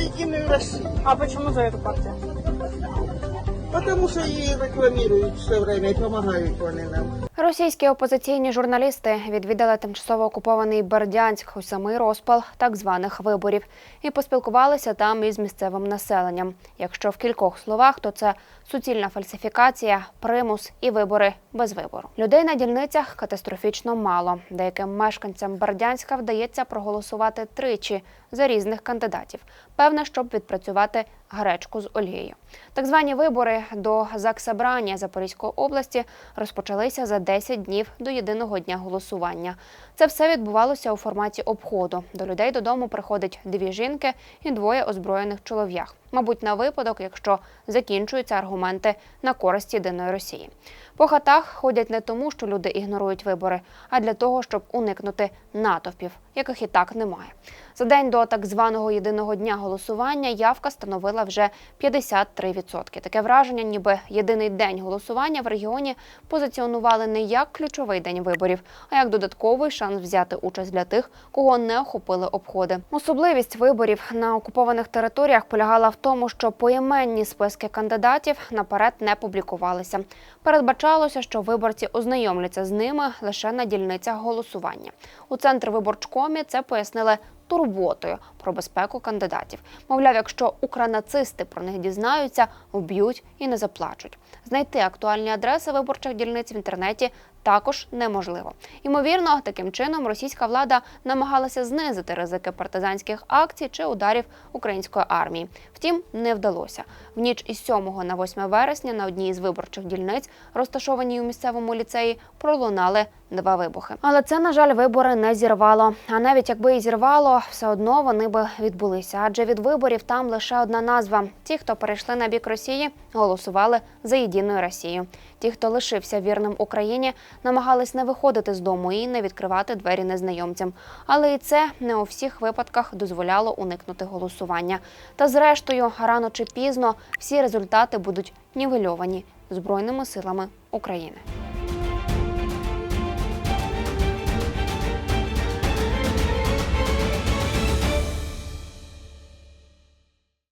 Единую Россию. А почему за эту партию? Потому что ее рекламируют все время и помогают они нам. Російські опозиційні журналісти відвідали тимчасово окупований Бердянськ у самий розпал так званих виборів і поспілкувалися там із місцевим населенням. Якщо в кількох словах, то це суцільна фальсифікація, примус і вибори без вибору. Людей на дільницях катастрофічно мало. Деяким мешканцям Бердянська вдається проголосувати тричі за різних кандидатів. Певне, щоб відпрацювати гречку з олією. Так звані вибори до Заксабрання Запорізької області розпочалися за 10 днів до єдиного дня голосування. Це все відбувалося у форматі обходу. До людей додому приходять дві жінки і двоє озброєних чолов'ях. Мабуть, на випадок, якщо закінчуються аргументи на користь єдиної Росії. По хатах ходять не тому, що люди ігнорують вибори, а для того, щоб уникнути натовпів, яких і так немає. За день до так званого єдиного дня голосування явка становила вже 53%. Таке враження, ніби єдиний день голосування в регіоні позиціонували не як ключовий день виборів, а як додатковий шанс взяти участь для тих, кого не охопили обходи. Особливість виборів на окупованих територіях полягала в тому, що поіменні списки кандидатів наперед не публікувалися. Передбачалося, що виборці ознайомляться з ними лише на дільницях голосування. У центр виборчкомі це пояснили турботою про безпеку кандидатів. Мовляв, якщо укранацисти про них дізнаються, вб'ють і не заплачуть. Знайти актуальні адреси виборчих дільниць в інтернеті також неможливо. Ймовірно, таким чином російська влада намагалася знизити ризики партизанських акцій чи ударів української армії. Втім, не вдалося. В ніч із 7 на 8 вересня на одній із виборчих дільниць, розташованій у місцевому ліцеї, пролунали два вибухи. Але це, на жаль, вибори не зірвало. А навіть якби і зірвало, все одно вони би відбулися. Адже від виборів там лише одна назва: ті, хто перейшли на бік Росії, голосували за єдину Росію. Ті, хто лишився вірним Україні, намагались не виходити з дому і не відкривати двері незнайомцям. Але і це не у всіх випадках дозволяло уникнути голосування. Та зрештою, рано чи пізно всі результати будуть нівельовані збройними силами України.